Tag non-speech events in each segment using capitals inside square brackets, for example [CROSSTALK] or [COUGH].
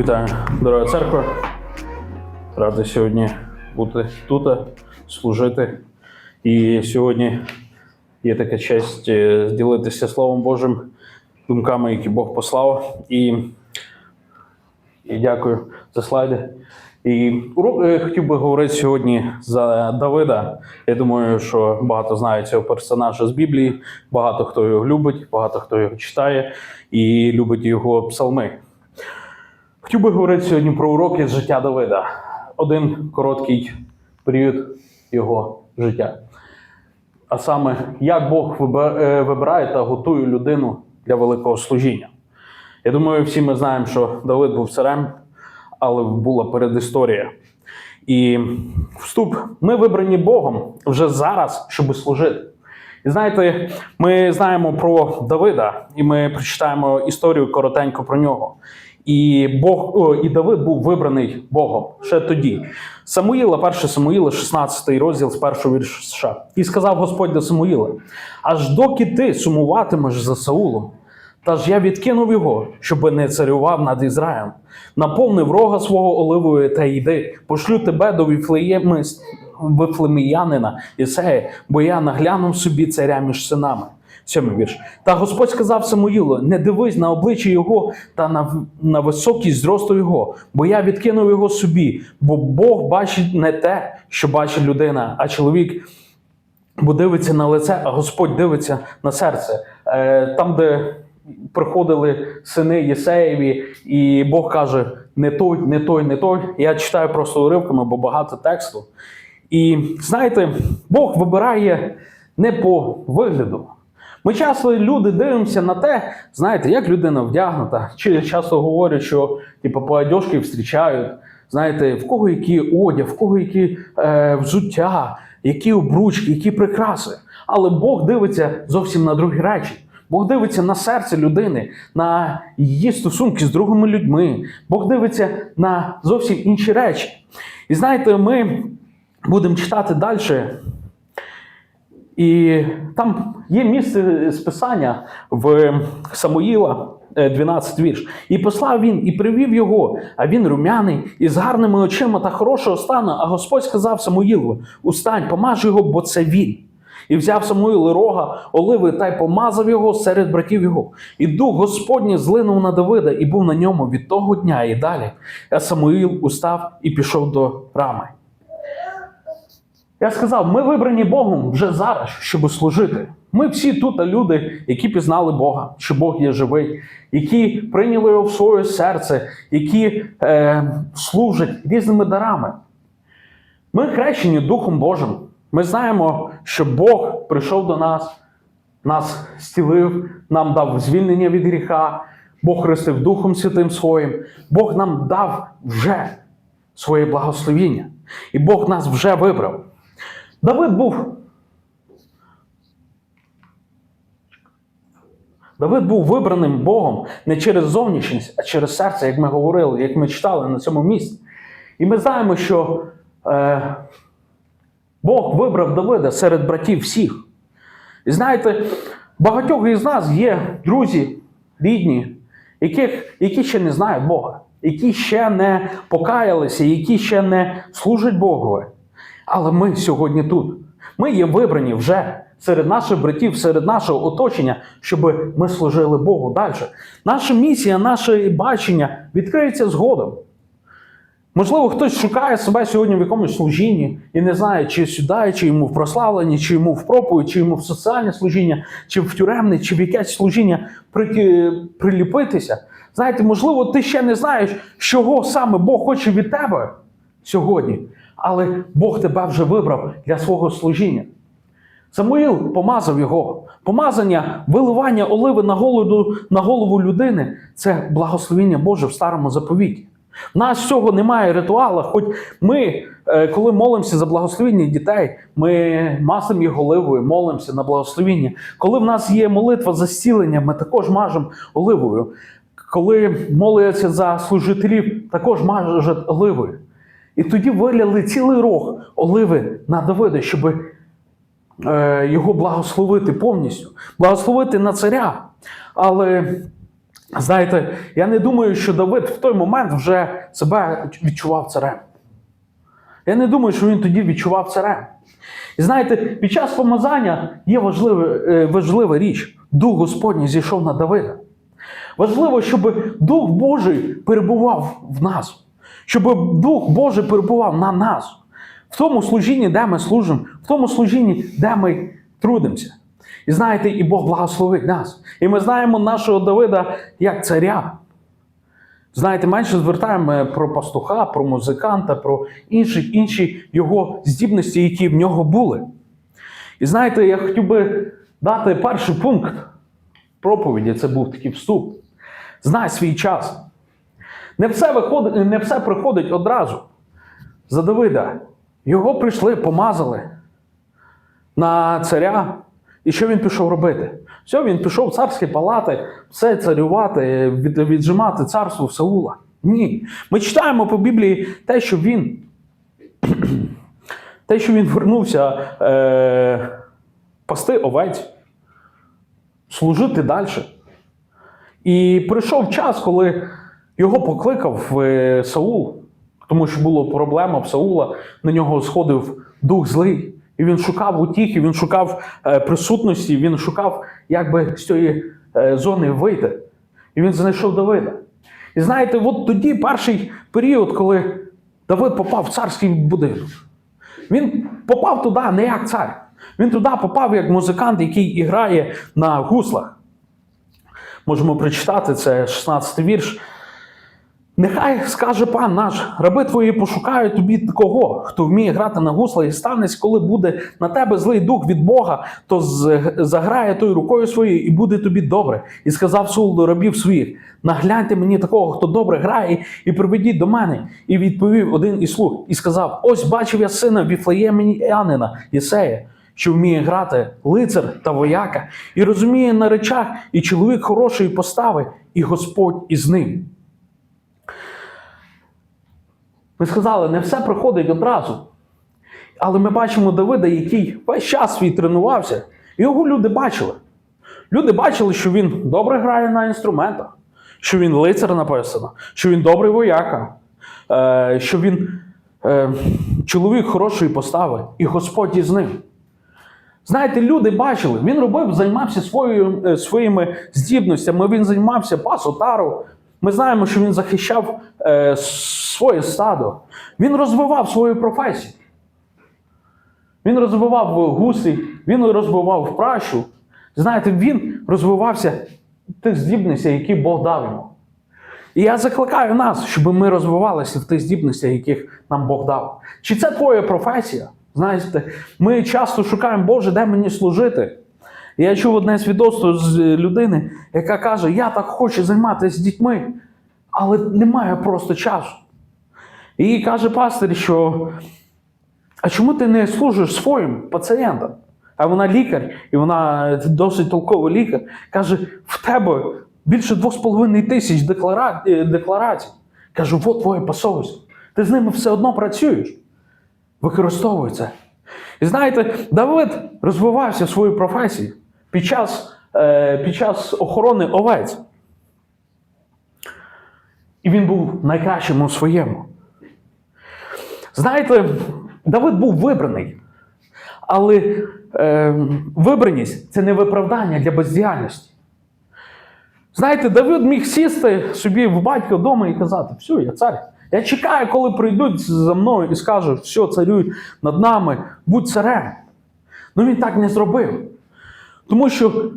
Вітаю, дорога церква. Радий сьогодні бути тут, служити. І сьогодні є така честь е, ділитися Словом Божим, думками, які Бог послав. І, і дякую за слайди. І урок е, хотів би говорити сьогодні за Давида. Я думаю, що багато знають цього персонажа з Біблії, багато хто його любить, багато хто його читає і любить його псалми. Хотів би говорити сьогодні про уроки з життя Давида. Один короткий період його життя. А саме, як Бог е, вибирає та готує людину для великого служіння. Я думаю, всі ми знаємо, що Давид був царем, але була передісторія. І вступ, ми вибрані Богом вже зараз, щоб служити. І знаєте, ми знаємо про Давида, і ми прочитаємо історію коротенько про нього. І Бог і Давид був вибраний Богом ще тоді. Самуїла, 1 Самуїла, 16 розділ з першого вірша. І сказав Господь до Самуїла: аж доки ти сумуватимеш за Саулом, та ж я відкинув його, щоби не царював над Ізраїлем. Наповнив рога свого оливою та йди, пошлю тебе до Віфлеєми, Вифлеміянина Ісея, бо я наглянув собі царя між синами. Сьомий вірш. Та Господь сказав Самуїлу: не дивись на обличчя його та на, на високість зросту його, бо я відкинув його собі, бо Бог бачить не те, що бачить людина, а чоловік бо дивиться на лице, а Господь дивиться на серце. Е, там, де приходили сини Єсеєві, і Бог каже: не той, не той, не той. Я читаю просто уривками, бо багато тексту. І знаєте, Бог вибирає не по вигляду. Ми часто люди дивимося на те, знаєте, як людина вдягнута. Чи часто говорять, що типу, по одежці зустрічають, знаєте, в кого який одяг, в кого які е, взуття, які обручки, які прикраси. Але Бог дивиться зовсім на другі речі. Бог дивиться на серце людини, на її стосунки з другими людьми. Бог дивиться на зовсім інші речі. І знаєте, ми будемо читати далі. І там є місце списання в Самуїла, е, 12 вірш. І послав він, і привів його, а він румяний, і з гарними очима та хорошого стану. А Господь сказав Самуїлу: Устань, помаж його, бо це він. І взяв Самуїл рога, оливи та й помазав його серед братів його. І дух Господній злинув на Давида і був на ньому від того дня і далі. А Самуїл устав і пішов до рами. Я сказав, ми вибрані Богом вже зараз, щоб служити. Ми всі тут люди, які пізнали Бога, що Бог є живий, які прийняли його в своє серце, які е, служать різними дарами. Ми хрещені Духом Божим. Ми знаємо, що Бог прийшов до нас, нас зцілив, нам дав звільнення від гріха, Бог хрестив Духом Святим Своїм, Бог нам дав вже своє благословіння. І Бог нас вже вибрав. Давид був. Давид був вибраним Богом не через зовнішність, а через серце, як ми говорили, як ми читали на цьому місці. І ми знаємо, що е, Бог вибрав Давида серед братів всіх. І знаєте, багатьох із нас є друзі, рідні, яких, які ще не знають Бога, які ще не покаялися, які ще не служать Богові. Але ми сьогодні тут. Ми є вибрані вже серед наших братів, серед нашого оточення, щоб ми служили Богу далі. Наша місія, наше бачення відкриється згодом. Можливо, хтось шукає себе сьогодні в якомусь служінні і не знає, чи сюди, чи йому в прославленні, чи йому в проповідь, чи йому в соціальне служіння, чи в тюремне, чи в якесь служіння приліпитися. Знаєте, можливо, ти ще не знаєш, чого саме Бог хоче від тебе сьогодні, але Бог тебе вже вибрав для свого служіння. Самуїл помазав його. Помазання, виливання оливи на голову, на голову людини це благословіння Боже в старому заповіті. У нас цього немає ритуала, хоч ми, е, коли молимося за благословіння дітей, ми маслом їх оливою, молимося на благословіння. Коли в нас є молитва за зцілення, ми також мажемо оливою. Коли моляться за служителів, також мажуть оливою. І тоді виляли цілий рог оливи на Давида, щоб е, його благословити повністю, благословити на царя. Але Знаєте, я не думаю, що Давид в той момент вже себе відчував царем. Я не думаю, що він тоді відчував царем. І знаєте, під час помазання є важлива, е, важлива річ. Дух Господній зійшов на Давида. Важливо, щоб Дух Божий перебував в нас, щоб Дух Божий перебував на нас, в тому служінні, де ми служимо, в тому служінні, де ми трудимося. І знаєте, і Бог благословить нас. І ми знаємо нашого Давида як царя. Знаєте, менше звертаємо про пастуха, про музиканта, про інші, інші його здібності, які в нього були. І знаєте, я хотів би дати перший пункт проповіді, це був такий вступ. Знай свій час. Не все, виходить, не все приходить одразу. За Давида. Його прийшли, помазали на царя. І що він пішов робити? Все, він пішов в царські палати, все царювати, від, віджимати царство Саула. Ні. Ми читаємо по Біблії те, що він. [CLEARS THROAT] Те, що він вернувся е, пасти овець, служити далі. І прийшов час, коли його покликав е, Саул, тому що була проблема в Саула, на нього сходив дух злий. І він шукав утіхи, він шукав е, присутності, він шукав, як би з цієї е, зони вийти. І він знайшов Давида. І знаєте, от тоді перший період, коли Давид попав в царський будинок. Він попав туди не як цар. Він туди попав як музикант, який грає на гуслах. Можемо прочитати це 16 вірш. Нехай скаже пан наш, раби твої пошукають тобі кого, хто вміє грати на гусла, і станеться, коли буде на тебе злий дух від Бога, то заграє той рукою своєю і буде тобі добре. І сказав Сул до рабів своїх: нагляньте мені такого, хто добре грає, і приведіть до мене. І відповів один із слуг, і сказав: Ось бачив я сина Віфлеємінянина, Єсея, що вміє грати лицар та вояка, і розуміє на речах, і чоловік хорошої постави, і Господь із ним. Ми сказали, не все приходить одразу. Але ми бачимо Давида, який весь час свій тренувався, його люди бачили. Люди бачили, що він добре грає на інструментах, що він лицар написано, що він добрий вояка, е, що він е, чоловік хорошої постави, і Господь із ним. Знаєте, люди бачили, він робив, займався е, своїми здібностями, він займався пасотару. Ми знаємо, що він захищав е, своє стадо. Він розвивав свою професію. Він розвивав гуси, він розвивав пращу. Знаєте, він розвивався тих здібностях, які Бог дав йому. І я закликаю нас, щоб ми розвивалися в тих здібностях, яких нам Бог дав. Чи це твоя професія? Знаєте, ми часто шукаємо, Боже, де мені служити? Я чув одне свідоцтво з людини, яка каже: Я так хочу займатися дітьми, але немає просто часу. І каже пастир, що а чому ти не служиш своїм пацієнтам? А вона лікар, і вона досить толковий лікар. Каже: в тебе більше 2,5 тисяч деклара... е, декларацій. Кажу, от твоє посольство. Ти з ними все одно працюєш. Використовуй це. І знаєте, Давид розвивався в своїй професії під час, е, під час охорони овець. І він був найкращим у своєму. Знаєте, Давид був вибраний. Але е, вибраність це не виправдання для бездіяльності. Знаєте, Давид міг сісти собі в батька вдома і казати: все, я цар. Я чекаю, коли прийдуть за мною і скажуть, все, царюй над нами, будь царем. Ну він так не зробив. Тому що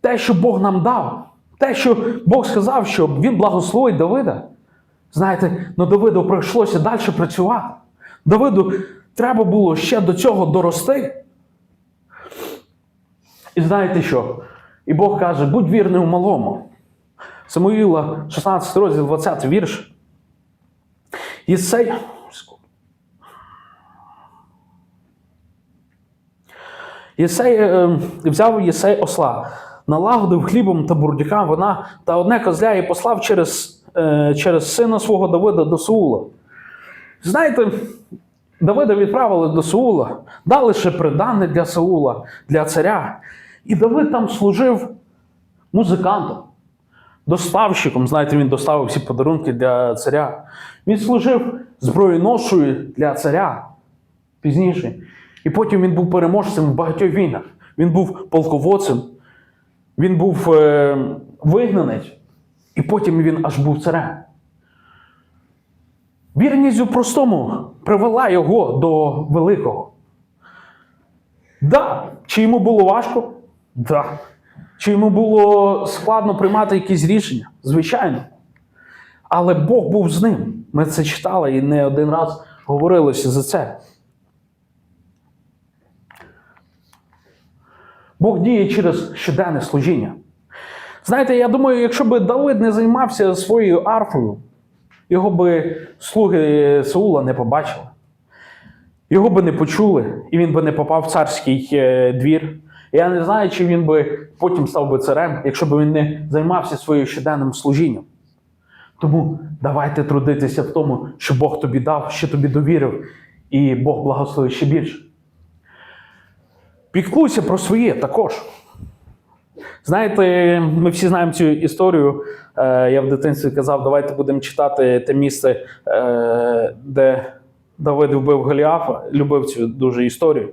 те, що Бог нам дав, те, що Бог сказав, що Він благословить Давида, знаєте, ну Давиду прийшлося далі працювати. Давиду треба було ще до цього дорости. І знаєте що? І Бог каже: будь вірним у малому. Самуїла, 16 розділ, 20 вірш. Єсей. Єсей е, взяв Єсей осла, налагодив хлібом та бурдюкам вона та одне козля і послав через, е, через сина свого Давида до Саула. Знаєте, Давида відправили до Саула, дали ще придане для Саула, для царя. І Давид там служив музикантом. доставщиком. Знаєте, він доставив всі подарунки для царя. Він служив зброєношою для царя пізніше. І потім він був переможцем в багатьох війнах. Він був полководцем, він був е, вигнанець, і потім він аж був царем. Вірність у простому привела його до великого. Да. Чи йому було важко? Да. Чи йому було складно приймати якісь рішення? Звичайно. Але Бог був з ним. Ми це читали і не один раз говорилося за це. Бог діє через щоденне служіння. Знаєте, я думаю, якщо б Давид не займався своєю арфою, його би слуги Саула не побачили. Його би не почули, і він би не попав в царський е, двір. Я не знаю, чи він би потім став би царем, якщо б він не займався своїм щоденним служінням. Тому давайте трудитися в тому, що Бог тобі дав, що тобі довірив, і Бог благословить ще більше. Піклуйся про своє також. Знаєте, ми всі знаємо цю історію. Е, Я в дитинстві казав, давайте будемо читати те місце, е, де Давид вбив Голіафа. Любив цю дуже історію.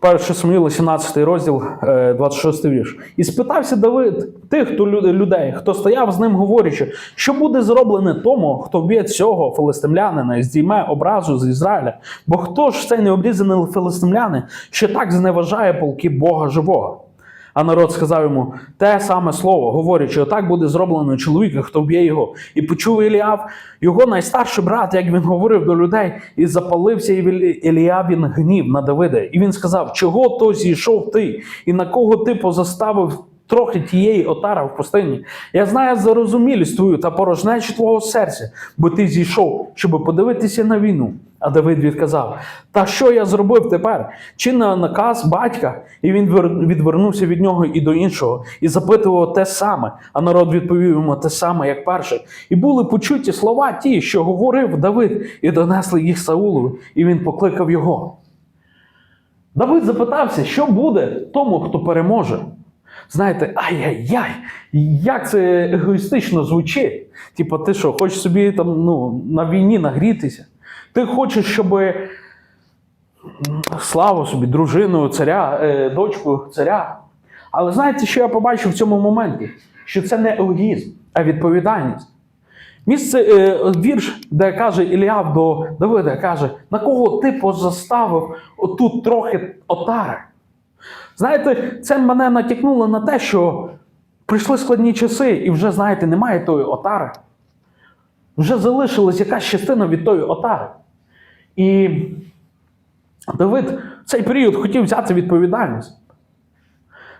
Перше Самуїла, 17 розділ, е, 26 вірш. І спитався Давид тих хто лю- людей, хто стояв з ним, говорячи, що буде зроблене тому, хто вб'є цього филистимлянина і здійме образу з Ізраїля. Бо хто ж цей необрізаний филистимлянин, що так зневажає полки Бога живого? А народ сказав йому те саме слово, говорячи, отак буде зроблено чоловіка, хто вб'є його. І почув Іліав, його найстарший брат, як він говорив до людей, і запалився Еліавін гнів на Давида. І він сказав: Чого то зійшов ти, і на кого ти позаставив трохи тієї отара в пустині? Я знаю зарозумілість твою та порожнечу твого серця, бо ти зійшов, щоб подивитися на війну. А Давид відказав: Та що я зробив тепер? Чи на наказ батька? І він відвернувся від нього і до іншого, і запитував те саме. А народ відповів йому те саме, як перший. І були почуті слова ті, що говорив Давид, і донесли їх Саулу, і він покликав його. Давид запитався, що буде тому, хто переможе. Знаєте, ай-яй-яй, як це егоїстично звучить. Типа, ти що, хочеш собі там ну, на війні нагрітися? Ти хочеш, щоб славу собі, дружину царя, е, дочку царя. Але знаєте, що я побачив в цьому моменті? Що це не егоїзм, а відповідальність. Місце е, вірш, де каже Іліав до Давида, каже, на кого ти позаставив отут трохи отари. Знаєте, це мене натякнуло на те, що прийшли складні часи, і вже, знаєте, немає тої отари. Вже залишилась якась частина від тої отари. І Давид в цей період хотів взяти відповідальність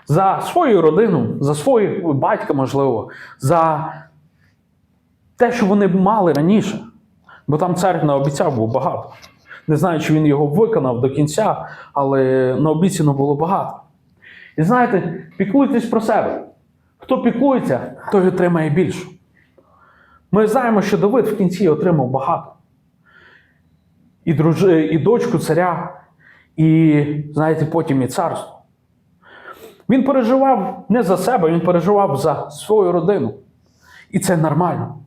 за свою родину, за свого батька, можливо, за те, що вони мали раніше. Бо там цар наобіцяв був багато. Не знаю, чи він його виконав до кінця, але наобіцяно було багато. І знаєте, піклуйтесь про себе. Хто піклується, той отримає більше. Ми знаємо, що Давид в кінці отримав багато. І, друж... і дочку царя, і, знаєте, потім і царство. Він переживав не за себе, він переживав за свою родину. І це нормально.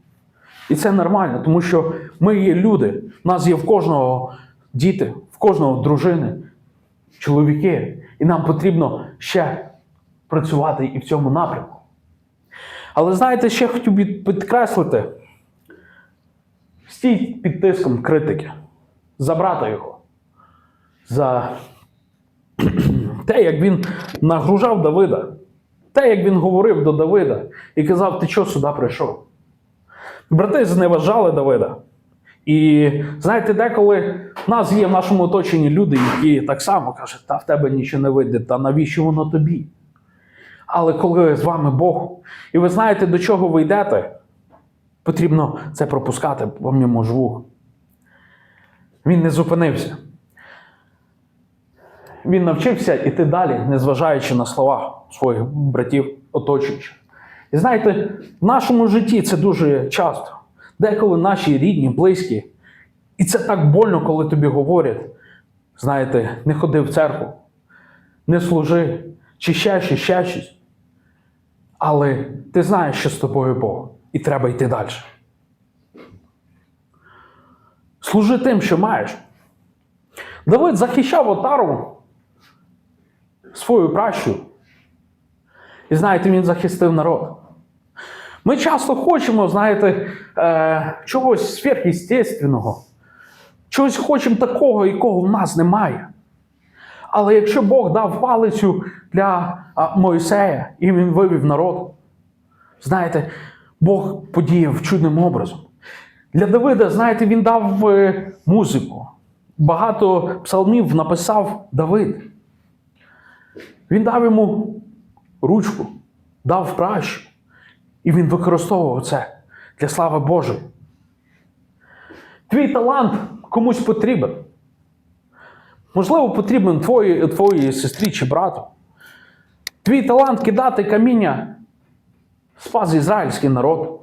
І це нормально, тому що ми є люди. У нас є в кожного діти, в кожного дружини, чоловіки. І нам потрібно ще працювати і в цьому напрямку. Але знаєте, ще хотів підкреслити: стій під тиском критики, за брата його, за те, як він нагружав Давида, те, як він говорив до Давида і казав, ти чого сюди прийшов? Брати зневажали Давида. І знаєте, деколи в нас є в нашому оточенні люди, які так само кажуть, та в тебе нічого не вийде, та навіщо воно тобі? Але коли з вами Бог, і ви знаєте, до чого ви йдете, потрібно це пропускати помимо жву. Він не зупинився. Він навчився іти далі, незважаючи на слова своїх братів оточуючих. І знаєте, в нашому житті це дуже часто. Деколи наші рідні, близькі. І це так больно, коли тобі говорять: знаєте, не ходи в церкву, не служи, чи ще щось, ще щось. Але ти знаєш, що з тобою Бог, і треба йти далі. Служи тим, що маєш. Давид захищав отару свою пращу. І знаєте, він захистив народ. Ми часто хочемо, знаєте, е, чогось сверхъестественного. Чогось хочемо такого, якого в нас немає. Але якщо Бог дав палицю для а, Мойсея і він вивів народ, знаєте, Бог подіяв чудним образом. Для Давида, знаєте, він дав е, музику. Багато псалмів написав Давид. Він дав йому ручку, дав пращу. І він використовував це для слави Божої. Твій талант комусь потрібен. Можливо, потрібен твоїй, твоїй сестрі чи брату. Твій талант кидати каміння спас ізраїльський народ.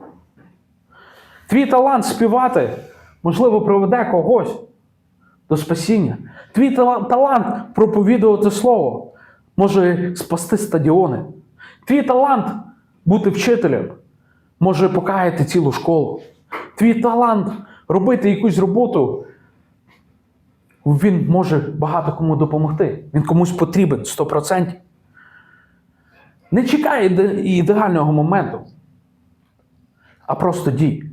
Твій талант співати, можливо, приведе когось до спасіння. Твій талант проповідувати слово може спасти стадіони. Твій талант бути вчителем може покаяти цілу школу. Твій талант робити якусь роботу, він може багато кому допомогти. Він комусь потрібен 100%. Не чекай ідеального моменту, а просто дій.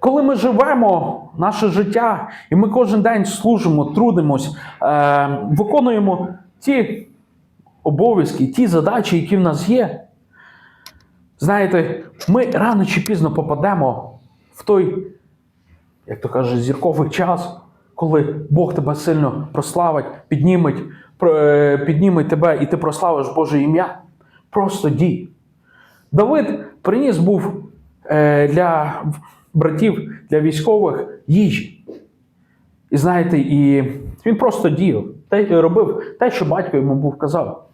Коли ми живемо наше життя, і ми кожен день служимо, трудимось, е, виконуємо ті обов'язки, ті задачі, які в нас є, знаєте, ми рано чи пізно попадемо в той, як то каже, зірковий час, коли Бог тебе сильно прославить, підніметь, е, підніметь тебе і ти прославиш Боже ім'я. Просто дій. Давид приніс був е, для братів, для військових їжі. І знаєте, і він просто діяв, те, робив те, що батько йому був казав.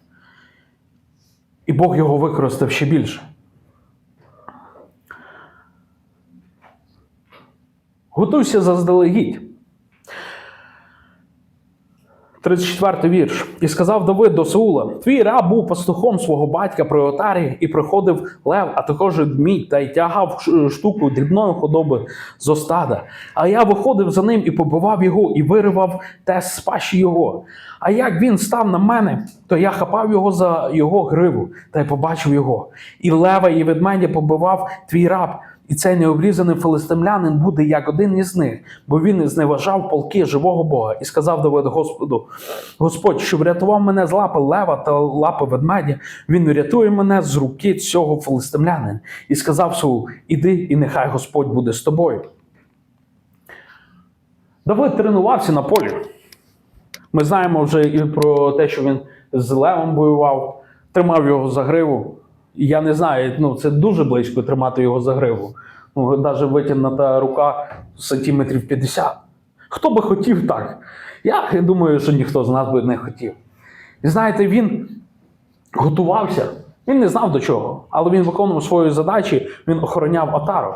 І Бог його використав ще більше. Готуйся заздалегідь. 34 вірш. І сказав Давид до Саула: Твій раб був пастухом свого батька при отарі, і приходив лев, а також мідь, та й тягав штуку дрібної худоби з остада. А я виходив за ним і побивав його, і виривав те з пащі його. А як він став на мене, то я хапав його за його гриву та й побачив його. І лева, і ведмедя побивав твій раб. І цей необрізаний филистимлянин буде як один із них, бо він зневажав полки живого Бога і сказав Давид Господу: Господь, що врятував мене з лапи лева та лапи ведмедя, він врятує мене з руки цього филистимлянина. І сказав Саул: Іди, і нехай Господь буде з тобою. Давид тренувався на полі. Ми знаємо вже і про те, що він з левом воював, тримав його за гриву. Я не знаю, ну це дуже близько тримати його за гриву. Ну, навіть витягнута рука сантиметрів 50. Хто би хотів так? Я думаю, що ніхто з нас би не хотів. І знаєте, він готувався, він не знав до чого, але він виконував свої задачі, він охороняв отару.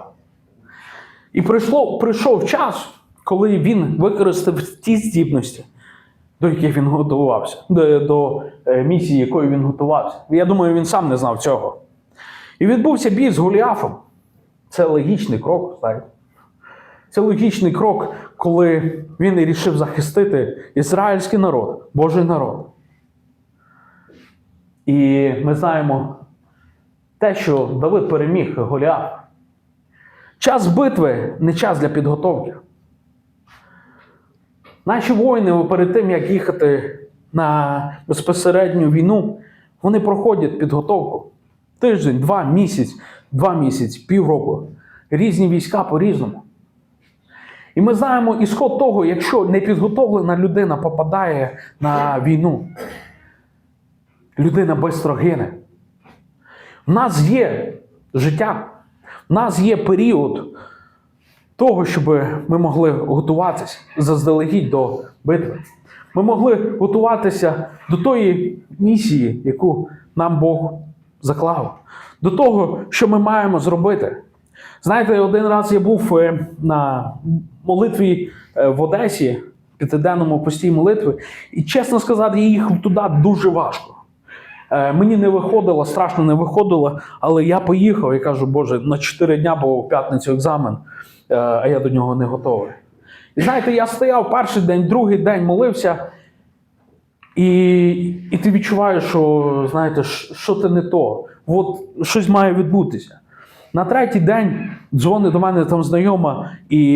І прийшло, прийшов час, коли він використав ті здібності, до яких він готувався, до, до е, місії, якої він готувався. Я думаю, він сам не знав цього. І відбувся бій з Голіафом. Це логічний крок, знаєте. Це логічний крок, коли він вирішив захистити ізраїльський народ, Божий народ. І ми знаємо те, що Давид переміг Голіафа. Час битви не час для підготовки. Наші воїни перед тим, як їхати на безпосередню війну, вони проходять підготовку. Тиждень, два місяць, два місяці, півроку. Різні війська по-різному. І ми знаємо ісход того, якщо непідготовлена людина попадає на війну, людина швидко гине. У нас є життя, у нас є період того, щоб ми могли готуватися заздалегідь до битви. Ми могли готуватися до тої місії, яку нам Бог заклав, до того, що ми маємо зробити. Знаєте, один раз я був е, на молитві е, в Одесі, п'ятиденному постій молитви. І чесно сказати, я їхав туди дуже важко. Е, Мені не виходило, страшно не виходило, але я поїхав і кажу, Боже, на 4 дня був в п'ятницю екзамен, а я до нього не готовий. І знаєте, я стояв перший день, другий день молився, і, і ти відчуваєш, що знаєте, що це не то. От щось має відбутися. На третій день дзвонить до мене там знайома і,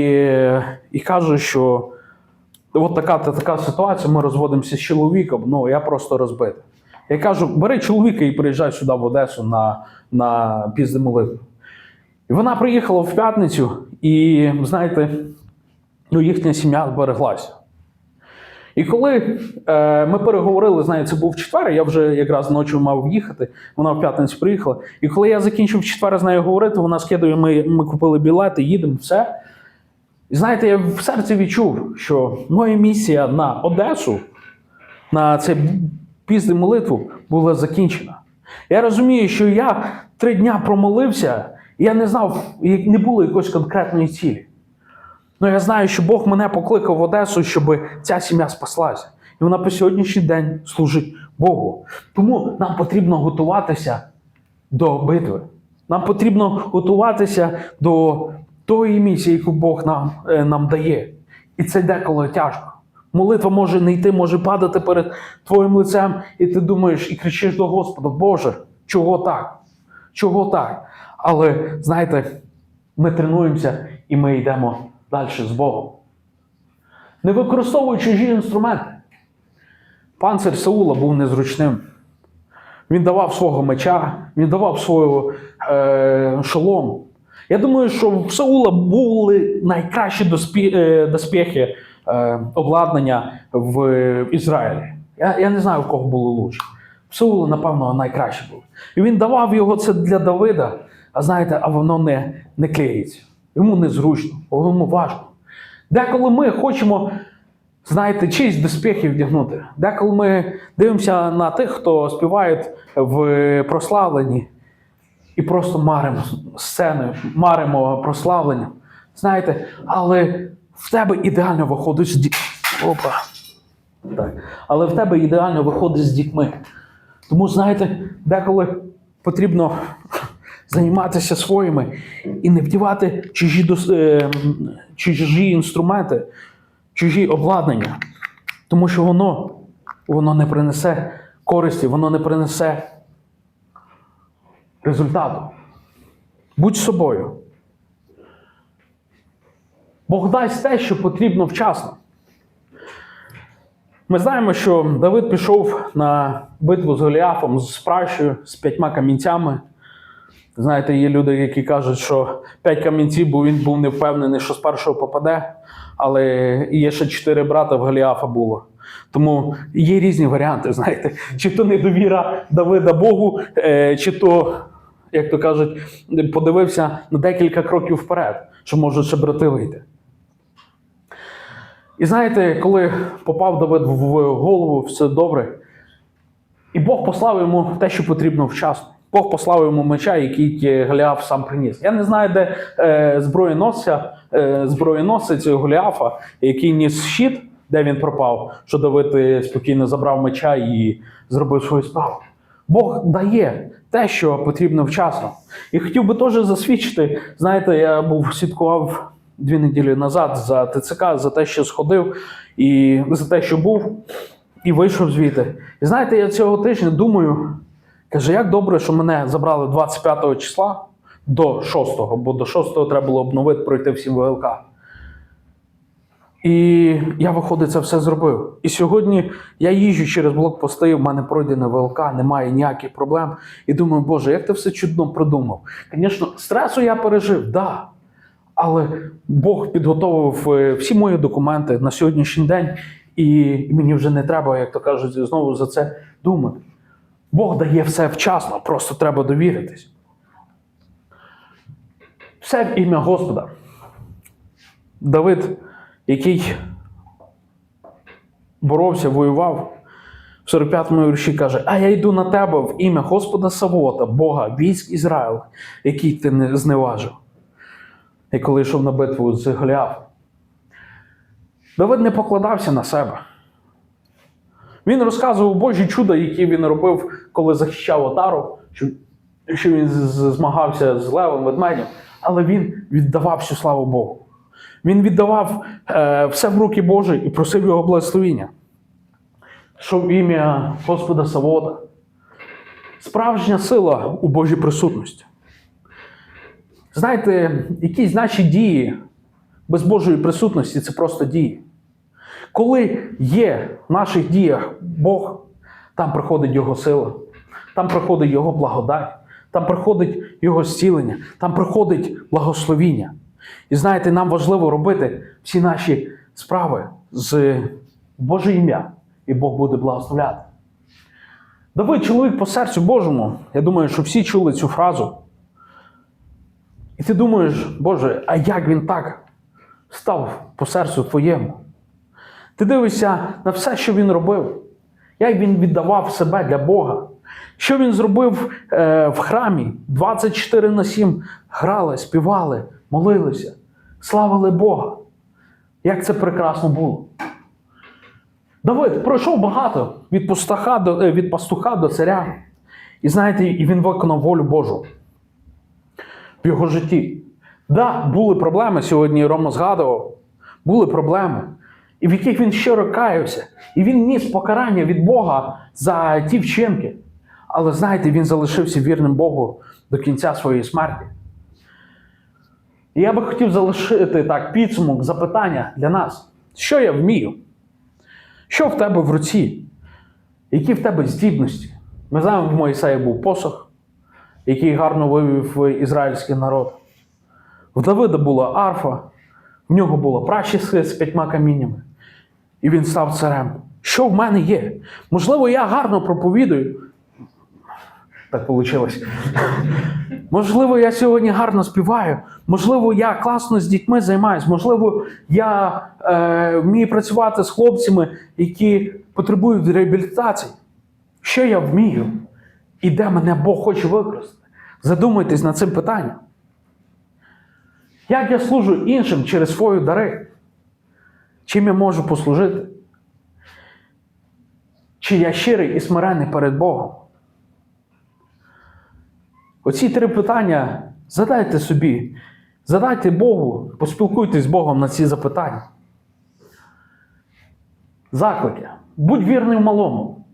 і каже, що от така та така ситуація, ми розводимося з чоловіком, ну я просто розбитий. Я кажу, бери чоловіка і приїжджай сюди в Одесу на, на пізде молитву. І вона приїхала в п'ятницю, і знаєте, ну, їхня сім'я збереглася. І коли е, ми переговорили, знаєте, це був четвер, я вже якраз ночі мав їхати, вона в п'ятницю приїхала. І коли я закінчив четвер з нею говорити, вона скидує, ми, ми купили білети, їдемо, все. І знаєте, я в серці відчув, що моя місія на Одесу, на це пізну молитву була закінчена. Я розумію, що я три дня промолився, я не знав, не було якоїсь конкретної цілі. Ну я знаю, що Бог мене покликав в Одесу, щоб ця сім'я спаслася. І вона по сьогоднішній день служить Богу. Тому нам потрібно готуватися до битви. Нам потрібно готуватися до тої місії, яку Бог нам, е, нам дає. І це деколи тяжко. Молитва може не йти, може падати перед твоїм лицем, і ти думаєш і кричиш до Господа, Боже, чого так? Чого так? Але знаєте, ми тренуємося і ми йдемо далі з Богом. Не використовуй чужі інструменти. Панцир Саула був незручним. Він давав свого меча, він давав свою е, шолом. Я думаю, що в Саула були найкращі доспі, е, доспіхи е, обладнання в Ізраїлі. Я, я не знаю, в кого було лучше. В Саула, напевно, найкраще було. І він давав його це для Давида, а знаєте, а воно не, не клеїться. Йому незручно, йому важко. Деколи ми хочемо, знаєте, чиїсь доспіхи вдягнути. Деколи ми дивимося на тих, хто співає в прославленні, і просто маримо сценою, маримо прославленням. Знаєте, але в тебе ідеально виходить з дітьми. Опа. Так. Але в тебе ідеально виходить з дітьми. Тому, знаєте, деколи потрібно займатися своїми і не вдівати чужі, дос- е, чужі інструменти, чужі обладнання. Тому що воно, воно не принесе користі, воно не принесе результату. Будь собою. Бог дасть те, що потрібно вчасно. Ми знаємо, що Давид пішов на битву з Голіафом з пращою, з п'ятьма камінцями. Знаєте, є люди, які кажуть, що п'ять камінців, бо він був не впевнений, що з першого попаде, але є ще чотири брата в Голіафа було. Тому є різні варіанти, [LAUGHS] знаєте, чи то недовіра Давида Богу, е, чи то, як то кажуть, подивився на декілька кроків вперед, що можуть ще брати вийти. І знаєте, коли попав Давид в голову, все добре, і Бог послав йому те, що потрібно вчасно. Бог послав йому меча, який ті Голіаф сам приніс. Я не знаю, де е, зброєносця, е, зброєносець Голіафа, який ніс щит, де він пропав, що Давид е, спокійно забрав меча і зробив свою справу. Бог дає те, що потрібно вчасно. І хотів би теж засвідчити, знаєте, я був слідкував дві неділі назад за ТЦК, за те, що сходив, і за те, що був, і вийшов звідти. І знаєте, я цього тижня думаю, каже, як добре, що мене забрали 25 числа до 6-го, бо до 6-го треба було обновити, пройти всі ВЛК. І я, виходить, це все зробив. І сьогодні я їжджу через блокпости, в мене пройдена ВЛК, немає ніяких проблем. І думаю, Боже, як ти все чудно продумав. Звісно, стресу я пережив, так. Да. Але Бог підготовив е, всі мої документи на сьогоднішній день, і мені вже не треба, як то кажуть, знову за це думати. Бог дає все вчасно, просто треба довіритись. Все в ім'я Господа. Давид, який боровся, воював, в 45-му вірші каже: А я йду на тебе в ім'я Господа Савота, Бога, військ Ізраїль, який ти не зневажив. І коли йшов на битву з Голіафом. Давид не покладався на себе. Він розказував Божі чуда, які він робив, коли захищав отару, що, що він змагався з левом ведмедем, але він віддавав всю славу Богу. Він віддавав е, все в руки Божі і просив його благословіння. В ім'я Господа Савода. Справжня сила у Божій присутності. Знаєте, якісь наші дії без Божої присутності це просто дії. Коли є в наших діях Бог, там приходить Його сила, там приходить Його благодать, там приходить Його зцілення, там приходить благословіння. І знаєте, нам важливо робити всі наші справи з Боже ім'я, і Бог буде благословляти. Давид чоловік по серцю Божому. Я думаю, що всі чули цю фразу. І ти думаєш, Боже, а як він так став по серцю твоєму? Ти дивишся на все, що він робив, як він віддавав себе для Бога. Що він зробив е, в храмі 24 на 7 грали, співали, молилися, славили Бога. Як це прекрасно було. Давид пройшов багато від пастуха до, е, від пастуха до царя. І знаєте, і він виконав волю Божу в його житті. Да, були проблеми сьогодні. Рома згадував. Були проблеми, і в яких він щиро каявся. І він ніс покарання від Бога за ті вчинки. Але знаєте, він залишився вірним Богу до кінця своєї смерті. І я би хотів залишити так підсумок запитання для нас: що я вмію? Що в тебе в руці? Які в тебе здібності? Ми знаємо, в Моїсеї був посох, який гарно вивів ізраїльський народ. В Давида була арфа, в нього було пращі з п'ятьма каміннями, і він став царем. Що в мене є? Можливо, я гарно проповідую. Так вийшло. Можливо, я сьогодні гарно співаю. Можливо, я класно з дітьми займаюся. Можливо, я е, вмію працювати з хлопцями, які потребують реабілітації. Що я вмію? І де мене Бог хоче використати? Задумайтесь над цим питанням. Як я служу іншим через свої дари? Чим я можу послужити? Чи я щирий і смирений перед Богом? Оці три питання задайте собі, задайте Богу, поспілкуйтесь з Богом на ці запитання. Заклики. Будь вірним в малому,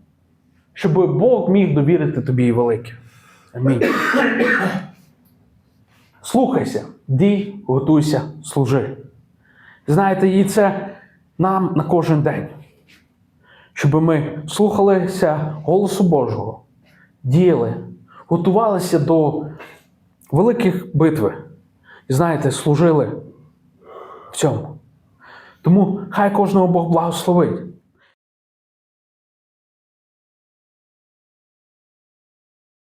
щоб Бог міг довірити тобі і велике. Амінь. Слухайся, дій, готуйся, служи. Знаєте, і це нам на кожен день. Щоб ми слухалися голосу Божого, діяли, готувалися до великих битви. І знаєте, служили в цьому. Тому хай кожного Бог благословить.